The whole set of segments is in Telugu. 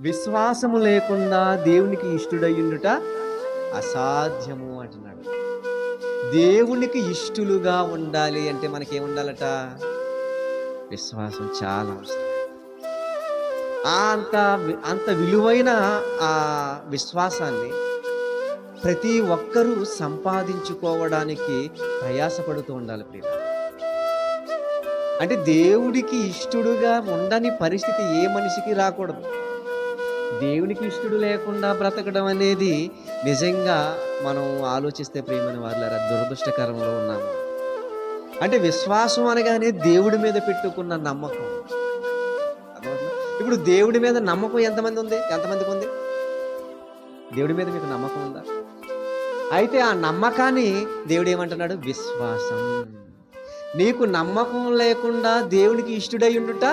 విశ్వాసము లేకుండా దేవునికి ఇష్టడయ్యుండుట అసాధ్యము అంటున్నాడు. దేవునికి ఇష్టలుగా ఉండాలి అంటే మనకి ఉండాలట విశ్వాసం చాలా అవసరం. అంత వి- అంత విలువైన ఆ విశ్వాసాన్ని ప్రతి ఒక్కరూ సంపాదించుకోవడానికి ప్రయాసపడుతూ ఉండాలి ప్రియ. అంటే దేవుడికి ఇష్టడుగా ఉండని పరిస్థితి ఏ మనిషికి రాకూడదు. దేవునికి ఇష్టడు లేకుండా బ్రతకడం అనేది నిజంగా మనం ఆలోచిస్తే ప్రియమైన వాళ్ళారా దురదృష్టకరంలో ఉన్నాము. అంటే విశ్వాసం అనగానే దేవుడి మీద పెట్టుకున్న నమ్మకం. ఇప్పుడు దేవుడి మీద నమ్మకం ఎంతమంది ఉంది? ఎంతమందికి ఉంది? దేవుడి మీద మీకు నమ్మకం ఉందా? అయితే ఆ నమ్మకాన్ని దేవుడు ఏమంటున్నాడు? విశ్వాసం. నీకు నమ్మకం లేకుండా దేవునికి ఇష్టడై ఉండుట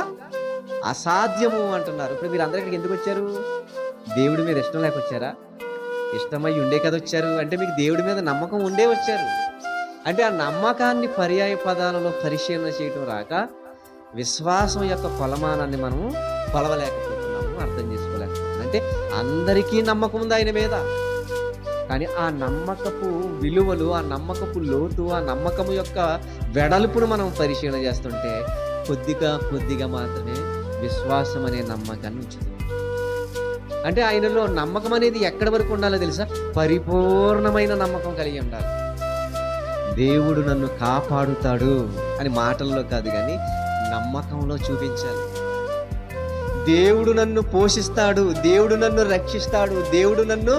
అసాధ్యము అంటున్నారు. ఇప్పుడు మీరు అందరికీ ఎందుకు వచ్చారు? దేవుడి మీద ఇష్టం లేక వచ్చారా ఇష్టమై ఉండే కదా వచ్చారు. అంటే మీకు దేవుడి మీద నమ్మకం ఉండే వచ్చారు. అంటే ఆ నమ్మకాన్ని పర్యాయ పదాలలో పరిశీలన చేయటం రాక విశ్వాసం యొక్క కొలమానాన్ని మనము కొలవలేకపోతున్నాము అర్థం చేసుకోలేకపోతున్నాం అంటే అందరికీ నమ్మకం ఉంది ఆయన మీద. కానీ ఆ నమ్మకపు విలువలు ఆ నమ్మకపు లోతు ఆ నమ్మకము యొక్క వెడల్పును మనం పరిశీలన చేస్తుంటే కొద్దిగా కొద్దిగా మాత్రమే విశ్వాసం అనే నమ్మకాన్ని ఉంచుతుంది. అంటే ఆయనలో నమ్మకం అనేది ఎక్కడి వరకు ఉండాలో తెలుసా? పరిపూర్ణమైన నమ్మకం కలిగి ఉండాలి. దేవుడు నన్ను కాపాడుతాడు అని మాటల్లో కాదు కానీ నమ్మకంలో చూపించాలి. దేవుడు నన్ను పోషిస్తాడు దేవుడు నన్ను రక్షిస్తాడు దేవుడు నన్ను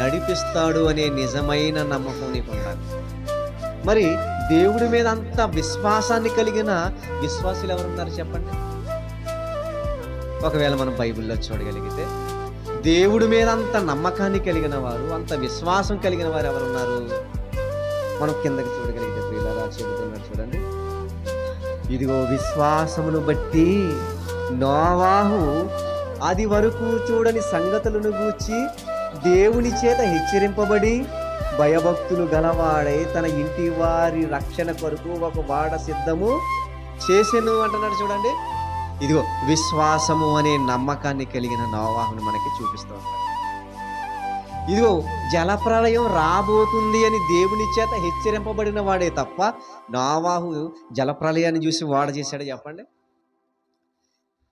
నడిపిస్తాడు అనే నిజమైన నమ్మకం నీకు ఉండాలి. మరి దేవుడి మీద అంత విశ్వాసాన్ని కలిగిన విశ్వాసులు ఎవరున్నారు చెప్పండి? ఒకవేళ మనం బైబిల్లో చూడగలిగితే దేవుడి మీద అంత నమ్మకాన్ని కలిగిన వారు అంత విశ్వాసం కలిగిన వారు ఎవరున్నారు? మనం కిందకి చూడగలిగితే ప్రియులారా చెబుతున్నారు చూడండి. ఇదిగో విశ్వాసమును బట్టి నోవాహు అది వరకు చూడని సంగతులను గూర్చి దేవుని చేత హెచ్చరింపబడి భయభక్తులు గలవాడై తన ఇంటి వారి రక్షణ కొరకు ఒక వాడ సిద్ధము చేసెను అంటున్నాడు చూడండి. ఇదిగో విశ్వాసము అనే నమ్మకాన్ని కలిగిన నోవాహును మనకి చూపిస్తూ ఉంటాడు ఇదిగో జలప్రలయం రాబోతుంది అని దేవుని చేత హెచ్చరింపబడిన వాడే తప్ప నోవాహు జలప్రలయాన్ని చూసి వాడ చేశాడు చెప్పండి?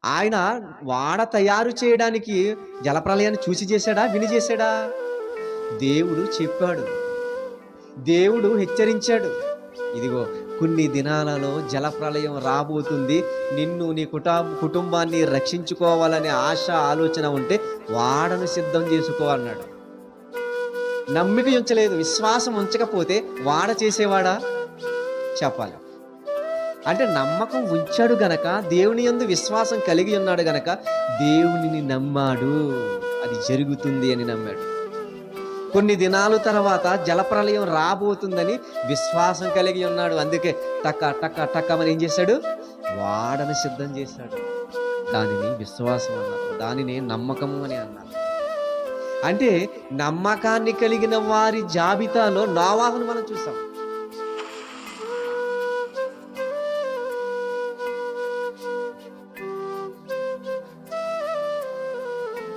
ఆయన వాడ తయారు చేయడానికి జలప్రలయాన్ని చూసి చేశాడా? విని చేశాడా? దేవుడు చెప్పాడు. దేవుడు హెచ్చరించాడు. ఇదిగో కొన్ని దినాలలో జలప్రలయం రాబోతుంది. నిన్ను నీ కుటా కుటుంబాన్ని రక్షించుకోవాలనే ఆశ ఆలోచన ఉంటే వాడను సిద్ధం చేసుకో అన్నాడు నమ్మిక ఉంచలేదు విశ్వాసం ఉంచకపోతే వాడ చేసేవాడా? చెప్పాలి. అంటే నమ్మకం ఉంచాడు గనక దేవుని యందు విశ్వాసం కలిగి ఉన్నాడు గనక దేవునిని నమ్మాడు. అది జరుగుతుంది అని నమ్మాడు. కొన్ని దినాల తర్వాత జలప్రలయం రాబోతుందని విశ్వాసం కలిగి ఉన్నాడు. అందుకే టక్క టక్క టక్కమని ఏం చేశాడు? వాడను సిద్ధం చేశాడు. దానిని విశ్వాసం అన్నారు. దానిని నమ్మకము అని అన్నారు. అంటే నమ్మకాన్ని కలిగిన వారి జాబితాలో నావాహును మనం చూసాం.